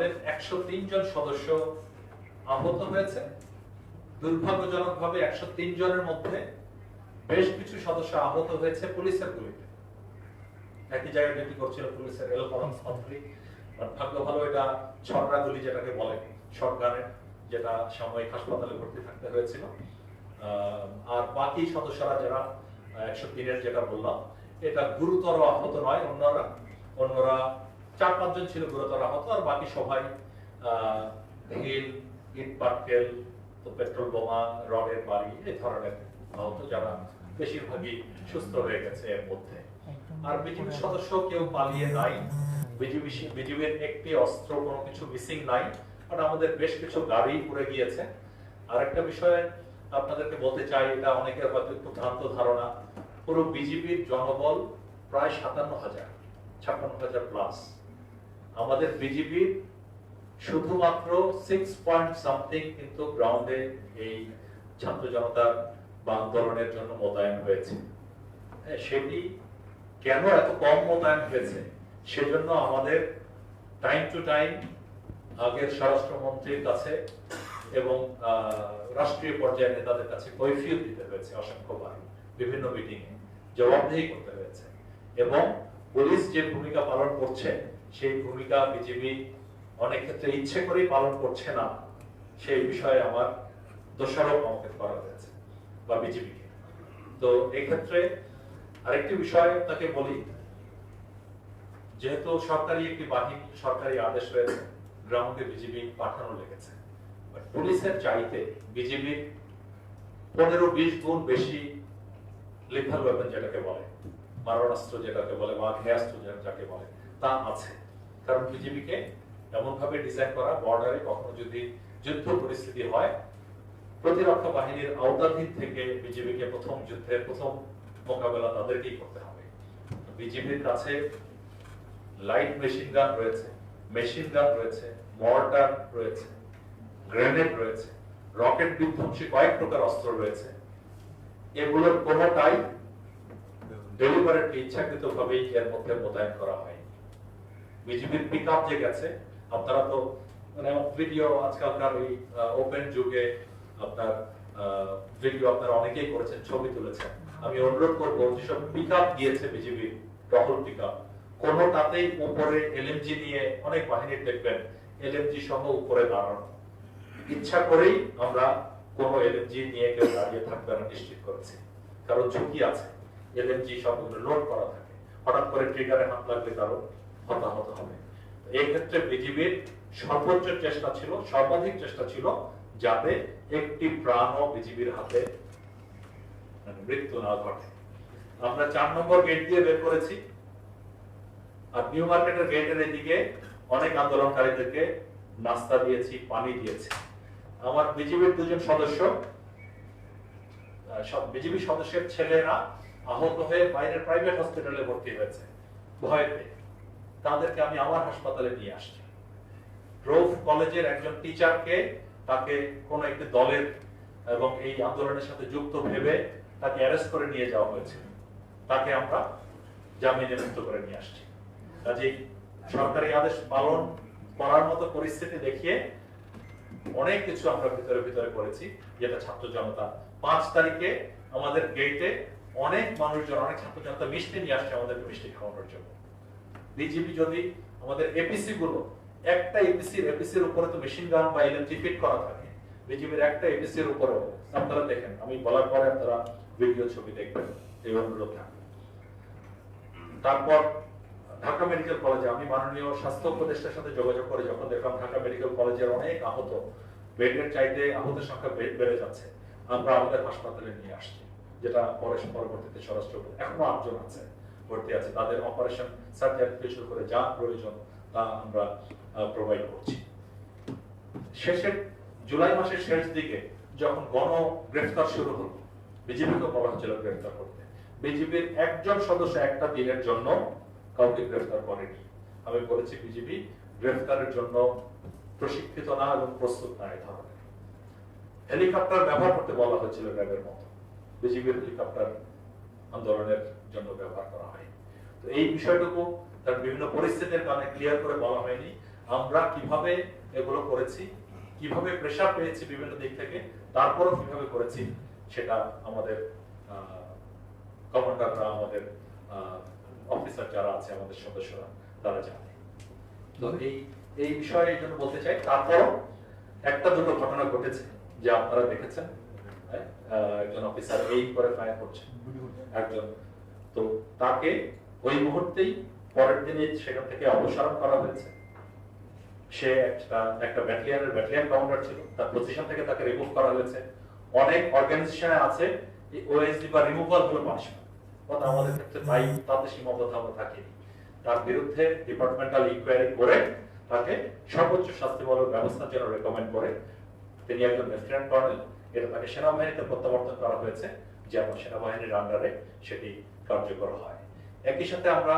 আমাদের একশো জন সদস্য আহত হয়েছে। দুর্ভাগ্যজনকভাবে একশ তিন জনের মধ্যে বেশ কিছু সদস্য আহত হয়েছে পুলিশের গুলিতে। একই জায়গায় ডিউটি করছিল পুলিশের ভাগ্য ভালো এটা গুলি যেটাকে বলে যেটা সাময়িক হাসপাতালে ভর্তি থাকতে হয়েছিল। আর বাকি সদস্যরা যারা, একশো তিনের যেটা বললাম, এটা গুরুতর আহত নয়, অন্যরা অন্যরা চার পাঁচজন ছিল গুরুতর আহত আর বাকি সবাই আহ, ঢিল ইট পাটকেল তো পেট্রোল বোমা রডের বাড়ি এই ধরনের আহত যারা বেশিরভাগই সুস্থ হয়ে গেছে এর মধ্যে। আর বিজেপির সদস্য কেউ পালিয়ে নাই। বিজেপি বিজেপির একটি অস্ত্র কোনো কিছু মিসিং নাই বাট আমাদের বেশ কিছু গাড়ি উড়ে গিয়েছে। আর একটা বিষয় আপনাদেরকে বলতে চাই এটা অনেকের হয়তো একটু ভ্রান্ত ধারণা। পুরো বিজেপির জনবল প্রায় সাতান্ন হাজার ছাপ্পান্ন হাজার প্লাস আমাদের বিজেপির শুধুমাত্র সিক্স পয়েন্ট সামথিং কিন্তু গ্রাউন্ডে এই ছাত্র জনতার বা আন্দোলনের জন্য মোতায়েন হয়েছে। হ্যাঁ, সেটি কেন এত কম মোতায়েন হয়েছে? সেজন্য আমাদের টাইম টু টাইম আগের স্বরাষ্ট্রমন্ত্রীর কাছে এবং রাষ্ট্রীয় পর্যায়ের নেতাদের কাছে কৈফিয়ত দিতে হয়েছে অসংখ্যবার বিভিন্ন মিটিং এ। জবাবদেহি করতে হয়েছে। এবং পুলিশ যে ভূমিকা পালন করছে সেই ভূমিকা বিজেপি অনেক ক্ষেত্রে ইচ্ছে করেই পালন করছে না, সেই বিষয়ে আমার দোষারোপ আমাকে করা হয়েছে, বা বিজেপিকে। তো এই ক্ষেত্রে আরেকটি বিষয় তাকে বলি, যেহেতু সরকারি একটি বাহিনী, সরকারি আদেশ রয়েছে, গ্রামকে বিজেপি পাঠানো লেগেছে পুলিশের চাইতে বিজেপির পনেরো বিশ গুণ বেশি লিথাল ওয়েপন যেটাকে বলে, মারণাস্ত্র যেটাকে বলে, বা আগ্নেয়াস্ত্র যা- যাকে বলে তা আছে। কারণ বিজেপিকে এমন ভাবে ডিজাইন করা বর্ডারে কখনো যদি যুদ্ধ পরিস্থিতি হয়, প্রতিরক্ষা বাহিনীর আওতাধীন থেকে বিজেপিকে প্রথম যুদ্ধের প্রথম মোকাবেলা তাদেরকেই করতে হবে। বিজেপির কাছে লাইট মেশিন গান রয়েছে, মেশিন গান রয়েছে, মর্টার রয়েছে, গ্রেনেড রয়েছে, রকেট বিধ্বংসী কয়েক প্রকার অস্ত্র রয়েছে। এগুলোর কোনোটাই ডেলিভারেটলি ইচ্ছাকৃত ভাবেই এর মধ্যে মোতায়েন করা হয় বিজেপির পিক আপ যে গেছে আপনারা তো মানে ভিডিও আজকালকার ওই ওপেন যুগে আপনার ভিডিও আপনারা অনেকেই করেছেন, ছবি তুলেছেন। আমি অনুরোধ করব, যেসব পিক আপ গিয়েছে বিজেপি টহল পিক আপ কোনোটাতেই উপরে এলএমজি নিয়ে অনেক বাহিনীর দেখবেন এলএমজি সহ উপরে দাঁড়ানো। ইচ্ছা করেই আমরা কোন এলএমজি নিয়ে কেউ দাঁড়িয়ে থাকবে না, নিশ্চিত করেছি। কারণ ঝুঁকি আছে এলএমজি সবগুলো লোড করা থাকে। হঠাৎ করে ট্রিগারে হাত লাগলে কারও হতাহত হবে। এই ক্ষেত্রে বিজিবির সর্বোচ্চ চেষ্টা ছিল, সর্বাধিক চেষ্টা ছিল যাতে একটি বিজিবির হাতে মানে মৃত্যু না ঘটে। আমরা চার নম্বর গেট দিয়ে বের করেছি। আর নিউ মার্কেটের গেটের এদিকে অনেক আন্দোলনকারীদেরকে নাস্তা দিয়েছি, পানি দিয়েছি। আমার বিজেপির দুজন সদস্য বিজেপি সদস্যের ছেলেরা আহত হয়ে বাইরের প্রাইভেট হসপিটালে ভর্তি হয়েছে। ভয় পেয়ে। তাদেরকে আমি আমার হাসপাতালে নিয়ে আসছি। রোভ কলেজের একজন টিচারকে তাকে কোন একটি দলের এবং এই আন্দোলনের সাথে যুক্ত ভেবে তাকে অ্যারেস্ট করে নিয়ে যাওয়া হয়েছে। তাকে আমরা জামিনে মুক্ত করে নিয়ে আসছি। কাজেই সরকারি আদেশ পালন করার মতো পরিস্থিতি দেখিয়ে অনেক কিছু আমরা ভিতরে ভিতরে করেছি, যেটা ছাত্র জনতা পাঁচ তারিখে আমাদের গেটে অনেক মানুষজন, অনেক ছাত্র জনতা মিষ্টি নিয়ে আসছে আমাদের মিষ্টি খাওয়ানোর জন্য। বিজেপি যদি আমাদের এপিসি গুলো, একটা এপিসি এপিসির উপরে তো মেশিন গান বা এলএমজি ফিট করা থাকে। বিজেপির একটা এপিসির উপরে। আপনারা দেখেন, আমি বলার পরে আপনারা ভিডিও ছবি দেখবেন এই অনুরোধ থাকবে তারপর ঢাকা মেডিকেল কলেজে, আমি মাননীয় স্বাস্থ্য উপদেষ্টার সাথে যোগাযোগ করে যখন দেখলাম ঢাকা মেডিকেল কলেজের অনেক আহত বেডের চাইতে আহতের সংখ্যা বেড়ে যাচ্ছে। আমরা আমাদের হাসপাতালে নিয়ে আসছি, যেটা পরে পরবর্তীতে স্বরাষ্ট্র এখনও আটজন আছে। ভর্তি আছে, তাদের অপারেশন শুরু করে যা প্রয়োজন তা আমরা প্রোভাইড করছি। শেষের জুলাই মাসের শেষ দিকে যখন গণ গ্রেফতার শুরু হলো বিজেপিকে বলা হচ্ছিল গ্রেফতার করতে। বিজেপির একজন সদস্য একটা দিনের জন্য কাউকে গ্রেফতার করেনি। আমি বলেছি, বিজেপি গ্রেফতারের জন্য প্রশিক্ষিত না এবং প্রস্তুত না এই ধরনের। হেলিকপ্টার ব্যবহার করতে বলা হয়েছিল র্যাবের মতো। বিজেপির হেলিকপ্টার আন্দোলনের জন্য ব্যবহার করা হয় তো এই বিষয়টুকু তার বিভিন্ন পরিস্থিতির কারণে ক্লিয়ার করে বলা হয়নি। আমরা কীভাবে এগুলো করেছি কীভাবে প্রেশার পেয়েছি বিভিন্ন দিক থেকে তারপরও কীভাবে করেছি সেটা আমাদের কমান্ডাররা আমাদের অফিসার যারা আছে আমাদের সদস্যরা তারা জানে। তো এই এই বিষয়ে এই জন্য বলতে চাই তারপরও একটা দুটো ঘটনা ঘটেছে যে আপনারা দেখেছেন হ্যাঁ? একজন অফিসার এই করে ফায়ার করছে। একজন। তো তাকে ওই মুহূর্তেই পরের দিনে সেখান থেকে অপসারণ করা হয়েছে। সে একটা একটা ব্যাটালিয়নের, ব্যাটালিয়ন কমান্ডার ছিল। তার পজিশন থেকে তাকে রিমুভ করা হয়েছে। অনেক অর্গানাইজেশনে আছে ওএসডি বা রিমুভাল হলো পানিশমেন্ট কথা আমাদের ক্ষেত্রে তাই তাতে সীমাবদ্ধ আমরা থাকিনি। তার বিরুদ্ধে ডিপার্টমেন্টাল ইনকোয়ারি করে তাকে সর্বোচ্চ শাস্তিমূলক ব্যবস্থার জন্য রেকমেন্ড করে, তিনি একজন লেফটেন্যান্ট কর্নেল। এটা তাকে সেনাবাহিনীতে প্রত্যাবর্তন করা হয়েছে। যেমন সেনাবাহিনীর আন্ডারে সেটি কার্যকর হয়। একই সাথে আমরা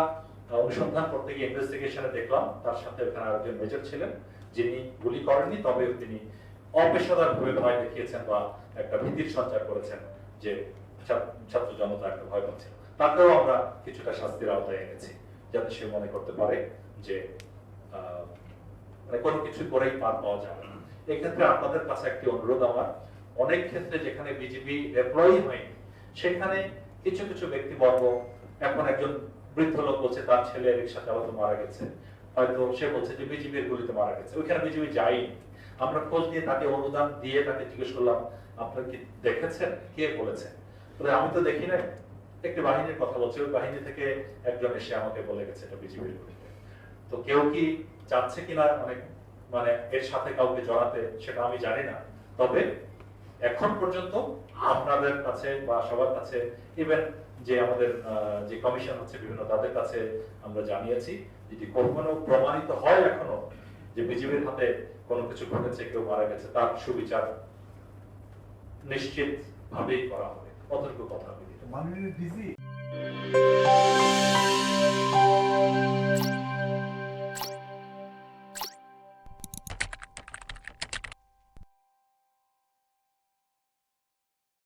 অনুসন্ধান করতে গিয়ে ইনভেস্টিগেশনে দেখলাম, তার সাথে ওখানে একজন মেজর ছিলেন, যিনি গুলি করেননি তবে তিনি অপেশাদার ভাবে ভয় দেখিয়েছেন বা একটা ভীতির সঞ্চার করেছেন যে ছাত্র- জনতা একটা ভয় পাচ্ছিল। তাকেও আমরা কিছুটা শাস্তির আওতায় এনেছি, যাতে সে মনে করতে পারে যে মানে কোনো কিছু করেই পার পাওয়া যাবে এক্ষেত্রে আপনাদের কাছে একটি অনুরোধ আমার, অনেক ক্ষেত্রে যেখানে বিজেপি এমপ্লয়ি হয়নি সেখানে কিছু কিছু ব্যক্তিবর্গ এখন একজন বৃদ্ধ লোক বলছে, তার ছেলে রিক্সা চালাতে মারা গেছে। হয়তো সে বলছে যে বিজেপির গুলিতে মারা গেছে। ওইখানে বিজেপি যায়নি। আমরা খোঁজ নিয়ে তাকে অনুদান দিয়ে তাকে জিজ্ঞেস করলাম, আপনারা কি দেখেছেন? কে বলেছে? আমি তো দেখি নাই। একটি বাহিনীর কথা বলছে। ওই বাহিনী থেকে একজন এসে আমাকে বলে গেছে এটা বিজেপির গুলিতে। তো কেউ কি চাচ্ছে কিনা অনেক মানে এর সাথে কাউকে জড়াতে, সেটা আমি জানি না। তবে এখন পর্যন্ত আপনাদের কাছে বা সবার কাছে ইভেন যে আমাদের যে কমিশন হচ্ছে বিভিন্ন, তাদের কাছে আমরা জানিয়েছি যদি কখনো প্রমাণিত হয় এখনও যে বিজেপির হাতে কোনো কিছু ঘটেছে, কেউ মারা গেছে, তার সুবিচার নিশ্চিত ভাবেই করা হবে। অতটুকু কথা মাননীয় ডিজি